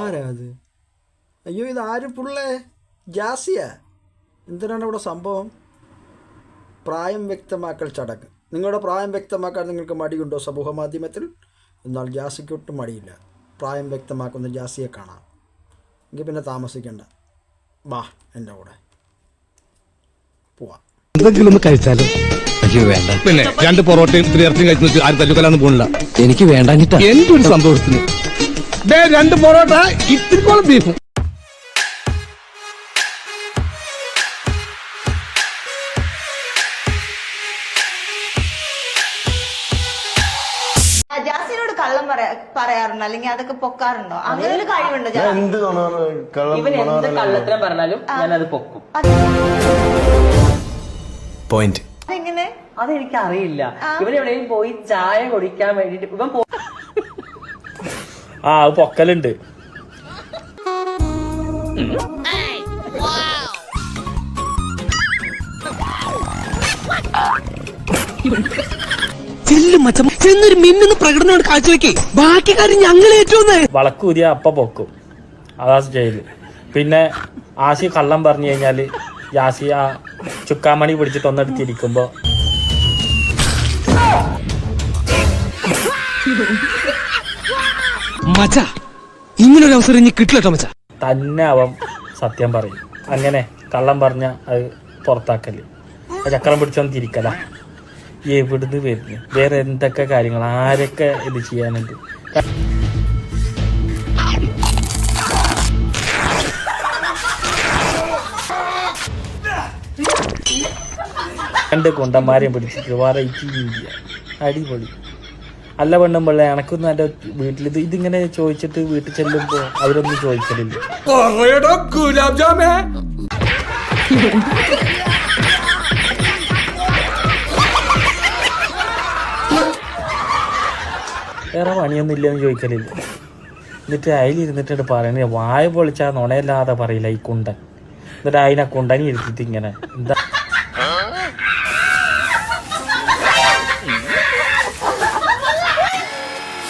ആരാ അത് അയ്യോ ഇത് ആര് പുള്ളേ? ജാസിയ എന്തിനാണ് ഇവിടെ സംഭവം? പ്രായം വ്യക്തമാക്കൽ ചടങ്ങ്. നിങ്ങളുടെ പ്രായം വ്യക്തമാക്കാൻ നിങ്ങൾക്ക് മടിയുണ്ടോ സമൂഹ മാധ്യമത്തിൽ? എന്നാൽ ജാസിക്ക് ഒട്ടും മടിയില്ല. പ്രായം വ്യക്തമാക്കുന്ന ജാസിയെ കാണാം. എങ്കിൽ പിന്നെ താമസിക്കണ്ട. വാ എന്റെ കൂടെ. പോവാം. എന്തെങ്കിലും ഒന്ന് കഴിച്ചാലോ? അയ്യോ വേണ്ട. പിന്നെ രണ്ട് പൊറോട്ടയും ത്രീ ഇറച്ചിയും കഴിച്ചു ആരും തല്ലുകലാന്ന് പോണില്ല. എനിക്ക് വേണ്ടാഞ്ഞിട്ടാ. എന്റെ ഒരു സന്തോഷത്തിന് രണ്ട് പൊറോട്ട ഇത്തിരിക്കോളം ബീഫും ജാസിനോട് കള്ളം പറയാ പറയാറുണ്ടോ? അല്ലെങ്കിൽ അതൊക്കെ പൊക്കാറുണ്ടോ? അങ്ങനെ ഒരു കഴിവുണ്ടോ എന്ത് നുണ- കള്ളം ഇവൻ എന്ത് പറഞ്ഞാലും കള്ളത്തരം പറഞ്ഞാലും ഞാൻ അത് പൊക്കും. പോയിന്റ്. അതെങ്ങനെ? അതെനിക്ക് അറിയില്ല ഇവൻ എവിടെയും പോയി ചായ കുടിക്കാൻ വേണ്ടിട്ട് ഇവൻ ആ അത് പൊക്കലുണ്ട്. ചെന്നൊരു മിന്നുന്ന കാഴ്ചവെക്കേ ബാക്കി കാര്യം ഞങ്ങൾ ഏറ്റവും വളക്കൂതിയ അപ്പ പൊക്കും. അതാ ജയിൽ പിന്നെ ആശി കള്ളം പറഞ്ഞു കഴിഞ്ഞാൽ യാസി ആ ചുക്കാമണി പിടിച്ചിട്ട് ഒന്നെടുത്തിരിക്കുമ്പോ മച്ച ഇങ്ങനൊരു അവസരം ഇനി കിട്ടില്ല മച്ച തന്നെ അവൻ സത്യം പറയും. അങ്ങനെ കള്ളം പറഞ്ഞ അത് പുറത്താക്കൽ. ചക്രം പിടിച്ചൊന്ന് തിരിക്കല എവിടുന്ന് വരുന്നു? വേറെ എന്തൊക്കെ കാര്യങ്ങൾ ആരൊക്കെ ഇത് ചെയ്യാനുണ്ട്? രണ്ട് കൊണ്ടന്മാരെയും പിടിച്ചിട്ട് വേറെ അടിപൊളി. അല്ല പെണ്ണും പിള്ള എനക്കൊന്നും എന്റെ വീട്ടിൽ ഇത് ഇതിങ്ങനെ ചോദിച്ചിട്ട് വീട്ടിൽ ചെല്ലുമ്പോൾ അവരൊന്നും ചോദിക്കലില്ല. വേറെ പണിയൊന്നും ഇല്ലെന്ന് ചോദിക്കലില്ല. എന്നിട്ട് അതിലിരുന്നിട്ട് പറയണേ വായ പൊളിച്ചാ നുണയല്ലാതെ പറയില്ല ഈ കുണ്ടൻ. എന്നിട്ട് അതിനെ കുണ്ടനി ഇരുത്തിട്ട് ഇങ്ങനെ എന്താ?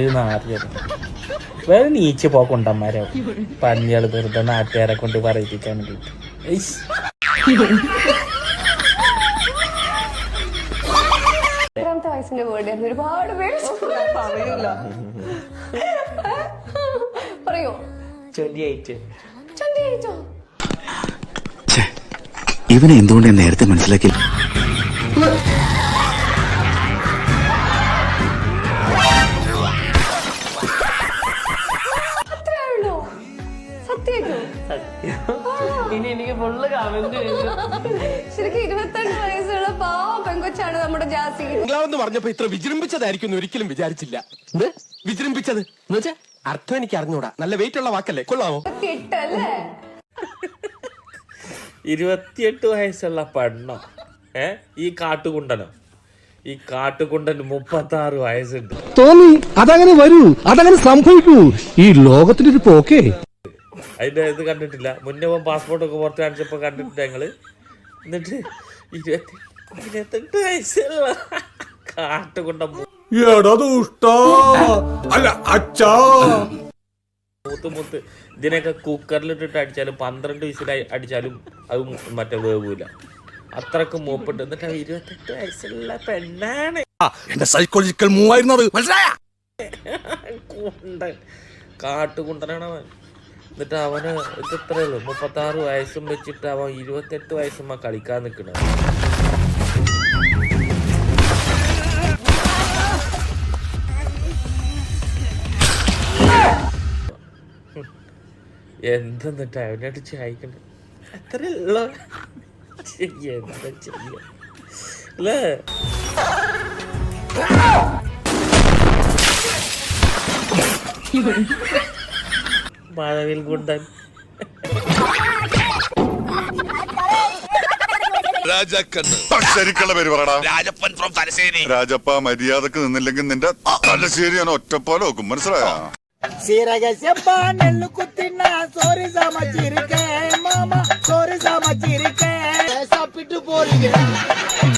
ഇത് വേറെ നീച്ച് പോക്കുണ്ടന്മാരാവും പന്നികൾ വെറുതെ നാട്ടുകാരെ കൊണ്ട് പറയിപ്പിക്കാൻ വേണ്ടിയിട്ട് ഇയ്സ്. എത്രാമത്തെ വയസ്സിന്റെ ബർത്ത്ഡേ ഒരുപാട് പേര് പറയൂല പറയോ? 28. ട്വന്റി ഇവനെ എന്തുകൊണ്ട് നേരത്തെ മനസ്സിലാക്കി ഇനി എനിക്ക് ഫുള്ള് കമന്റ് ശരിക്കും ഇരുപത്തെട്ട് വയസ്സുള്ള പാവം പെങ്കൊച്ചാണ് നമ്മുടെ ജാസി. എന്ന് പറഞ്ഞപ്പോ ഇത്ര വിജൃംഭിച്ചതായിരിക്കും ഒരിക്കലും വിചാരിച്ചില്ല. എന്ത്? വിജൃംഭിച്ചത്? അർത്ഥം എനിക്ക് അറിഞ്ഞൂടാ. നല്ല വെയിറ്റ് ഉള്ള വാക്കല്ലേ? കൊള്ളാമോ? ഇരുപത്തിയെട്ട് അല്ലേ ഇരുപത്തിയെട്ട് വയസ്സുള്ള പെണ്ണോ? ഏ? ഈ കാട്ടുകുണ്ടനോ? ഈ കാട്ടുകുണ്ടന് മുപ്പത്തി ആറ് വയസ്സുണ്ട്. തോന്നി അതങ്ങനെ വരൂ അതങ്ങനെ സംഭവിക്കൂ. ഈ ലോകത്തിന്റെ ഒരു പോക്കേ. അതിന്റെ ഇത് കണ്ടിട്ടില്ല. മുന്നേ പോകാൻ പാസ്പോർട്ടൊക്കെ പുറത്ത് കാണിച്ചപ്പോൾ കണ്ടിട്ടില്ല ഞങ്ങൾ എന്നിട്ട് ഇരുപത്തി ഇരുപത്തെട്ട് വയസ്സുള്ള കാട്ടുകൊണ്ട മൂത്ത് മൂത്ത് ഇതിനൊക്കെ കുക്കറിലിട്ടിട്ട് അടിച്ചാലും പന്ത്രണ്ട് വിസിൽ അടിച്ചാലും അത് മറ്റേ വേവൂല. അത്രയ്ക്ക് മൂപ്പിട്ട് എന്നിട്ട് ഇരുപത്തെട്ട് വയസ്സുള്ള പെണ്ണാണ്. എന്റെ സൈക്കോളജിക്കൽ മൂവായിരുന്നത്. മനസ്സിലായ? കാട്ടുകുണ്ടനാണ് അവൻ. എന്നിട്ട് അവന് ഇത് ഇത്രേ ഉള്ളൂ. മുപ്പത്തി ആറ് വയസ്സും വെച്ചിട്ട് അവൻ ഇരുപത്തെട്ട് വയസ്സുമ്മ കളിക്കാൻ നിൽക്കണ എന്തെന്നിട്ട് അവനോട് ചായക്കണ്ട അത്രേ ഉള്ളൂ. എന്താ ചെയ്യ? അല്ലേ? മാധവിൽ ഗുണ്ടൻ പേര് രാജപ്പ മര്യാദയ്ക്ക് നിന്നില്ലെങ്കിൽ നിന്റെ തലശ്ശേരി ഞാൻ ഒറ്റപ്പാലം നോക്കും മനസ്സിലായോ? ಸೀರೆಗೆ ಸೆಬ್ಬ ನೆಲ್ಲು ಕುತ್ತಿನ ಸೋರಿ ಸಾಮ